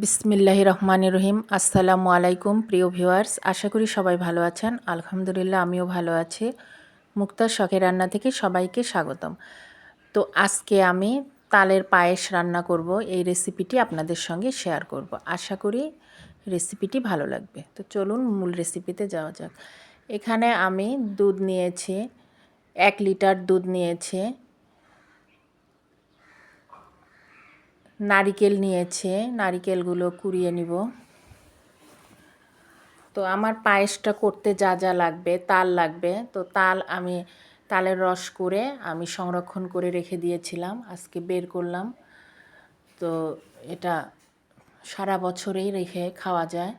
বিসমিল্লাহ রহমান রহিম। আসসালামু আলাইকুম, প্রিয় ভিউয়ার্স। আশা করি সবাই ভালো আছেন। আলহামদুলিল্লাহ, আমিও ভালো আছি। মুক্তার শখের রান্না থেকে সবাইকে স্বাগতম। তো আজকে আমি তালের পায়েস রান্না করব। এই রেসিপিটি আপনাদের সঙ্গে শেয়ার করব। আশা করি রেসিপিটি ভালো লাগবে। তো চলুন মূল রেসিপিতে যাওয়া যাক। এখানে আমি দুধ নিয়েছি, এক লিটার দুধ নিয়েছে নারিকেল নিয়েছে, নারিকেলগুলো কুড়িয়ে নিব। তো আমার পায়েসটা করতে যা যা লাগবে, তাল লাগবে, তো তাল আমি তালের রস করে আমি সংরক্ষণ করে রেখে দিয়েছিলাম, আজকে বের করলাম। তো এটা সারা বছরেই রেখে খাওয়া যায়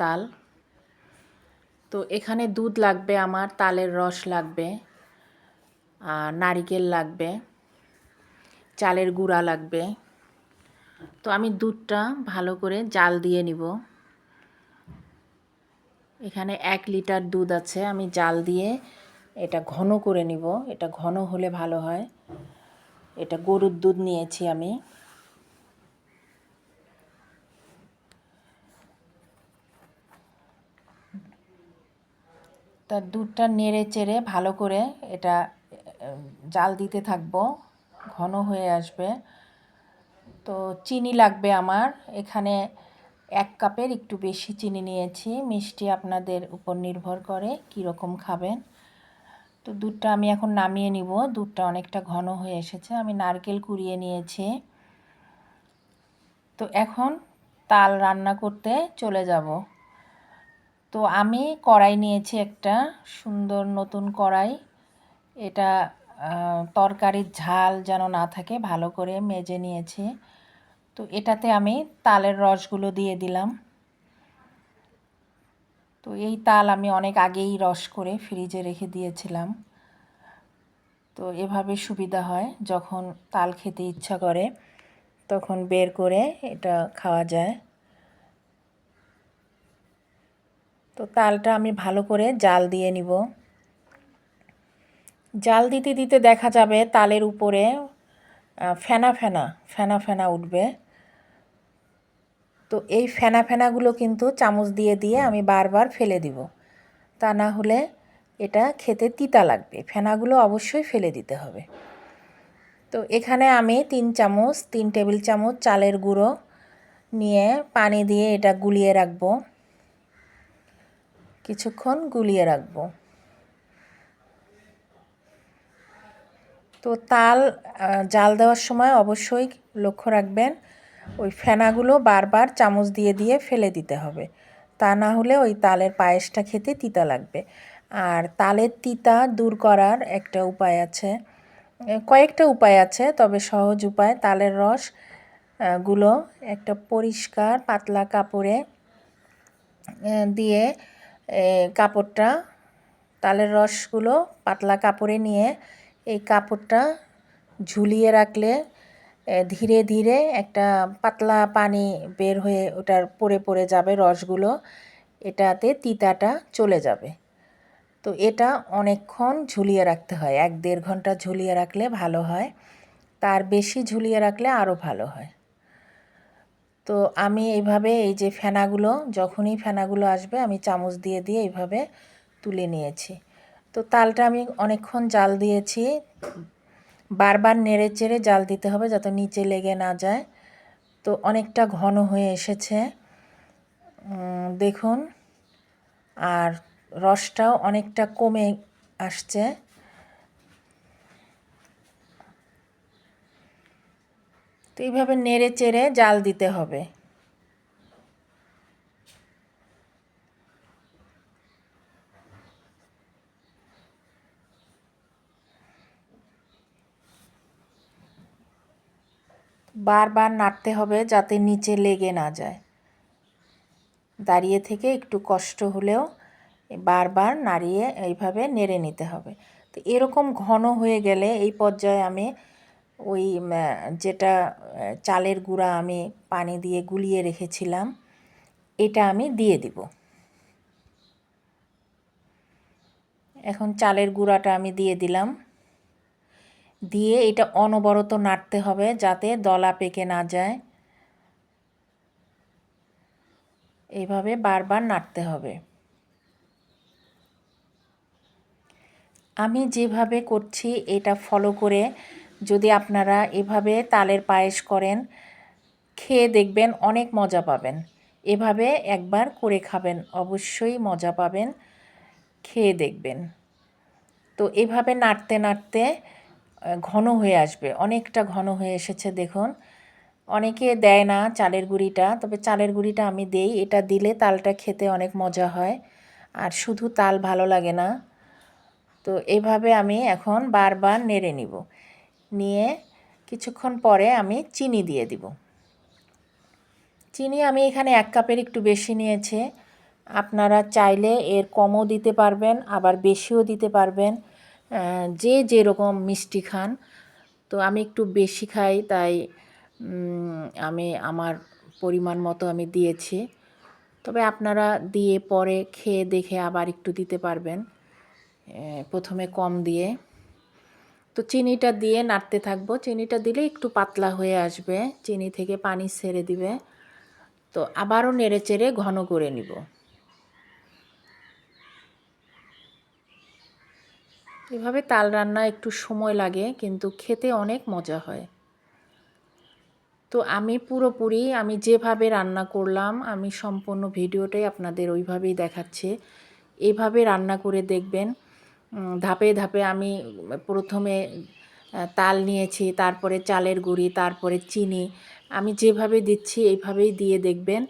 তাল। তো এখানে দুধ লাগবে আমার, তালের রস লাগবে, আর নারিকেল লাগবে, চালের গুঁড়া লাগবে। তো আমি দুধটা ভালো করে জাল দিয়ে নিব। এখানে এক লিটার দুধ আছে, আমি জাল দিয়ে এটা ঘন করে নিব। এটা ঘন হলে ভালো হয়। এটা গরুর দুধ নিয়েছি আমি। তার দুধটা নেড়ে চেড়ে ভালো করে এটা জাল দিতে থাকব। ঘন হয়ে আসবে। তো চিনি লাগবে আমার। এখানে এক কাপের একটু বেশি চিনি নিয়েছি। মিষ্টি আপনাদের উপর নির্ভর করে কীরকম খাবেন। তো দুধটা আমি এখন নামিয়ে নিব। দুধটা অনেকটা ঘন হয়ে এসেছে। আমি নারকেল কুড়িয়ে নিয়েছি। তো এখন তাল রান্না করতে চলে যাব। তো আমি কড়াই নিয়েছি একটা সুন্দর নতুন কড়াই। এটা তরকারির ঝাল যেন না থাকে, ভালো করে মেজে নিয়েছি। তো এটাতে আমি তালের রসগুলো দিয়ে দিলাম। তো এই তাল আমি অনেক আগেই রস করে ফ্রিজে রেখে দিয়েছিলাম। তো এভাবে সুবিধা হয়, যখন তাল খেতে ইচ্ছা করে, তখন বের করে এটা খাওয়া যায়। তো তালটা আমি ভালো করে জাল দিয়ে নিব। জাল দিতে দিতে দেখা যাবে তালের উপরে ফেনা ফেনা ফেনা ফেনা উঠবে। তো এই ফেনা ফেনাগুলো কিন্তু চামচ দিয়ে দিয়ে আমি বারবার ফেলে দিব। তা না হলে এটা খেতে তিতা লাগবে। ফেনাগুলো অবশ্যই ফেলে দিতে হবে। তো এখানে আমি তিন চামচ, তিন টেবিল চামচ চালের গুঁড়ো নিয়ে পানি দিয়ে এটা গুলিয়ে রাখব। কিছুক্ষণ গুলিয়ে রাখব। তো তাল জাল দেওয়ার সময় অবশ্যই লক্ষ্য রাখবেন ওই ফেনাগুলো বারবার চামচ দিয়ে দিয়ে ফেলে দিতে হবে। তা না হলে ওই তালের পায়েসটা খেতে তিতা লাগবে। আর তালের তিতা দূর করার একটা উপায় আছে। কয়েকটা উপায় আছে, তবে সহজ উপায় তালের রসগুলো একটা পরিষ্কার পাতলা কাপড়ে দিয়ে কাপড়টা, তালের রসগুলো পাতলা কাপড়ে নিয়ে এই কাপড়টা ঝুলিয়ে রাখলে ধীরে ধীরে একটা পাতলা পানি বের হয়ে ওটার পড়ে পড়ে যাবে রসগুলো। এটাতে তিতাটা চলে যাবে। তো এটা অনেকক্ষণ ঝুলিয়ে রাখতে হয়। এক দেড় ঘণ্টা ঝুলিয়ে রাখলে ভালো হয়। তার বেশি ঝুলিয়ে রাখলে আরও ভালো হয়। তো আমি এইভাবে এই যে ফেনাগুলো, যখনই ফেনাগুলো আসবে আমি চামচ দিয়ে দিয়ে এইভাবে তুলে নিয়েছি। তো তালটা আমি অনেকক্ষণ জাল দিয়েছি। বারবার নেড়ে চেড়ে জাল দিতে হবে যাতে নিচে লেগে না যায়। তো অনেকটা ঘন হয়ে এসেছে। দেখুন। আর রসটাও অনেকটা কমে আসছে। তো এইভাবে নেড়ে চেড়ে জাল দিতে হবে। বারবার নাড়তে হবে যাতে নিচে লেগে না যায়। দাঁড়িয়ে থেকে একটু কষ্ট হলেও বারবার নাড়িয়ে এইভাবে নেড়ে নিতে হবে। তো এরকম ঘন হয়ে গেলে এই পর্যায়ে আমি ওই যেটা চালের গুঁড়া আমি পানি দিয়ে গুলিয়ে রেখেছিলাম, এটা আমি দিয়ে দিব। এখন চালের গুঁড়াটা আমি দিয়ে দিলাম। দিয়ে এটা অনবরত নাড়তে হবে যাতে দলা পেকে না যায়। এইভাবে বারবার নাড়তে হবে। আমি যেভাবে করছি এটা ফলো করে যদি আপনারা এভাবে তালের পায়েস করেন, খেয়ে দেখবেন অনেক মজা পাবেন। এভাবে একবার করে খাবেন, অবশ্যই মজা পাবেন, খেয়ে দেখবেন। তো এভাবে নাড়তে নাড়তে ঘন হয়ে আসবে, অনেকটা ঘন হয়ে এসেছে দেখুন। অনেকে দেয় না চালের গুঁড়িটা, তবে চালের গুঁড়িটা আমি দেই, এটা দিলে তালটা খেতে অনেক মজা হয়, আর শুধু তাল ভালো লাগে না। তো এভাবে আমি এখন বারবার নেড়ে নিব, নিয়ে কিছুক্ষণ পরে আমি চিনি দিয়ে দিব। চিনি আমি এখানে এক কাপের একটু বেশি নিয়েছি, আপনারা চাইলে এর কমও দিতে পারবেন, আবার বেশিও দিতে পারবেন। যে যেরকম মিষ্টি খান, তো আমি একটু বেশি খাই, তাই আমি আমার পরিমাণ মতো আমি দিয়েছি। তবে আপনারা দিয়ে পরে খেয়ে দেখে আবার একটু দিতে পারবেন প্রথমে কম দিয়ে। তো চিনিটা দিয়ে নাড়তে থাকব। চিনিটা দিলে একটু পাতলা হয়ে আসবে, চিনি থেকে পানি ছেড়ে দিবে। তো আবারও নেড়ে চেড়ে ঘন করে নিব। এভাবে তাল রান্না একটু সময় লাগে, কিন্তু খেতে অনেক মজা হয়। তো আমি পুরোপুরি, আমি যেভাবে রান্না করলাম, আমি সম্পূর্ণ ভিডিওটাই আপনাদের ওইভাবেই দেখাচ্ছি। এভাবে রান্না করে দেখবেন ধাপে ধাপে আমি, প্রথমে তাল নিয়েছি, তারপরে চালের গুঁড়ি, তারপরে চিনি, আমি যেভাবে দিচ্ছি এইভাবেই দিয়ে দেখবেন,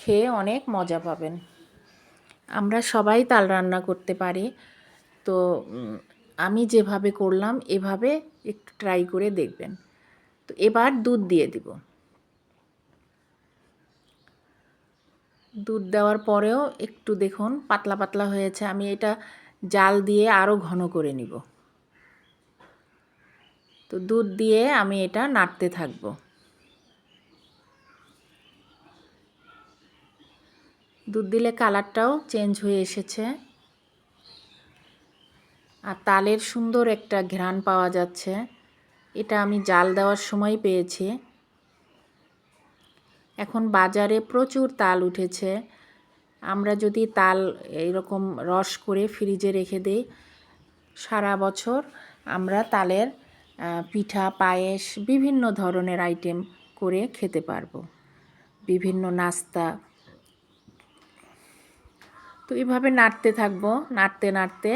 খেয়ে অনেক মজা পাবেন। আমরা সবাই তাল রান্না করতে পারি, তো আমি যেভাবে করলাম, এভাবে একটু ট্রাই করে দেখবেন। তো এবার দুধ দিয়ে দিব। দুধ দেওয়ার পরেও একটু দেখুন, পাতলা পাতলা হয়েছে। আমি এটা জাল দিয়ে আরও ঘন করে নিব। তো দুধ দিয়ে আমি এটা নাড়তে থাকব। দুধ দিলে কালারটাও চেঞ্জ হয়ে এসেছে। আর তালের সুন্দর একটা ঘ্রাণ পাওয়া যাচ্ছে। এটা আমি জাল দেওয়ার সময় পেয়েছি। এখন বাজারে প্রচুর তাল উঠেছে। আমরা যদি তাল এরকম রস করে ফ্রিজে রেখে দিই, সারা বছর আমরা তালের পিঠা, পায়েস, বিভিন্ন ধরনের আইটেম করে খেতে পারব। বিভিন্ন নাস্তা। তো এইভাবে নাড়তে থাকব, নাড়তে নাড়তে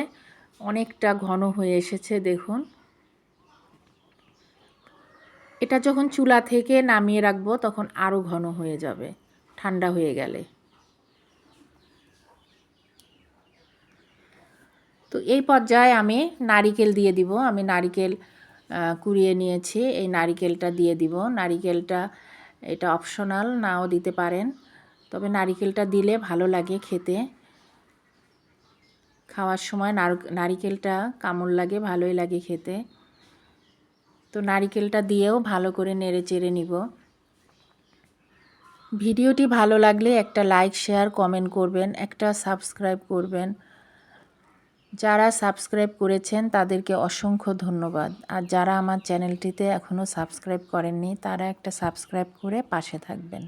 অনেকটা ঘন হয়ে এসেছে, দেখুন। এটা যখন চুলা থেকে নামিয়ে রাখব, তখন আরও ঘন হয়ে যাবে, ঠান্ডা হয়ে গেলে। তো এই পর্যায়ে আমি নারিকেল দিয়ে দিব। আমি নারিকেল কুড়িয়ে নিয়েছি। এই নারিকেলটা দিয়ে দিব। নারিকেলটা, এটা অপশনাল, নাও দিতে পারেন। তবে নারিকেলটা দিলে ভালো লাগে খেতে। খাওয়ার সময় নারিকেলটা কামড় লাগে, ভালোই লাগে খেতে। তো নারিকেলটা দিয়েও ভালো করে নেড়ে চেড়ে নিব। ভিডিওটি ভালো লাগলে একটা লাইক, শেয়ার, কমেন্ট করবেন, একটা সাবস্ক্রাইব করবেন। যারা সাবস্ক্রাইব করেছেন তাদেরকে অসংখ্য ধন্যবাদ। আর যারা আমার চ্যানেলটিতে এখনও সাবস্ক্রাইব করেননি, তারা একটা সাবস্ক্রাইব করে পাশে থাকবেন।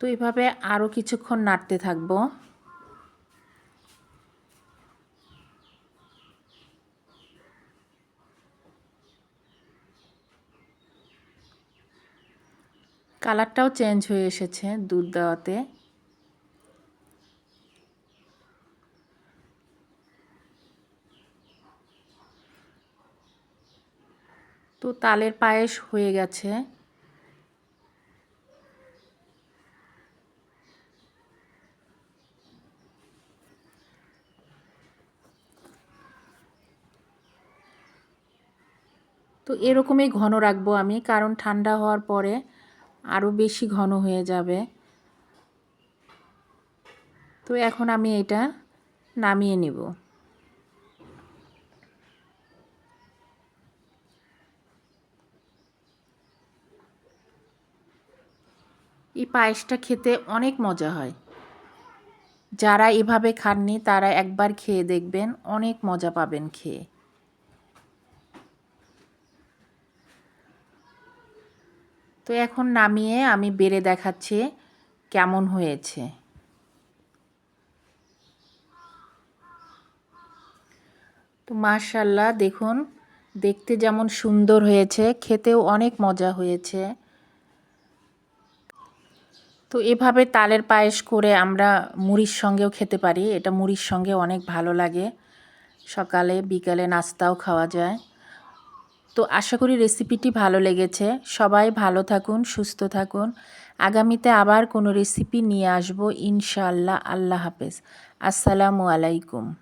তো এইভাবে আরও কিছুক্ষণ নাড়তে থাকব। কালারটাও চেঞ্জ হয়ে এসেছে দুধ দেওয়াতে। তো তালের পায়েস হয়ে গেছে। তো এরকমই ঘন রাখব আমি, কারণ ঠান্ডা হওয়ার পরে আরও বেশি ঘন হয়ে যাবে। তো এখন আমি এটা নামিয়ে নিব। এই পায়েসটা খেতে অনেক মজা হয়। যারা এভাবে খাননি তারা একবার খেয়ে দেখবেন, অনেক মজা পাবেন খেয়ে। তো এখন নামিয়ে আমি বেড়ে দেখাচ্ছি কেমন হয়েছে। তো মাশাল্লাহ দেখুন, দেখতে যেমন সুন্দর হয়েছে, খেতেও অনেক মজা হয়েছে। তো এভাবে তালের পায়েস করে আমরা মুড়ির সঙ্গেও খেতে পারি, এটা মুড়ির সঙ্গে অনেক ভালো লাগে। সকালে, বিকালে নাস্তাও খাওয়া যায়। তো আশা করি রেসিপিটি ভালো লেগেছে। সবাই ভালো থাকুন, সুস্থ থাকুন। আগামীতে আবার কোনো রেসিপি নিয়ে আসব। ইনশাআল্লাহ, আল্লাহ হাফেজ। আসসালামু আলাইকুম।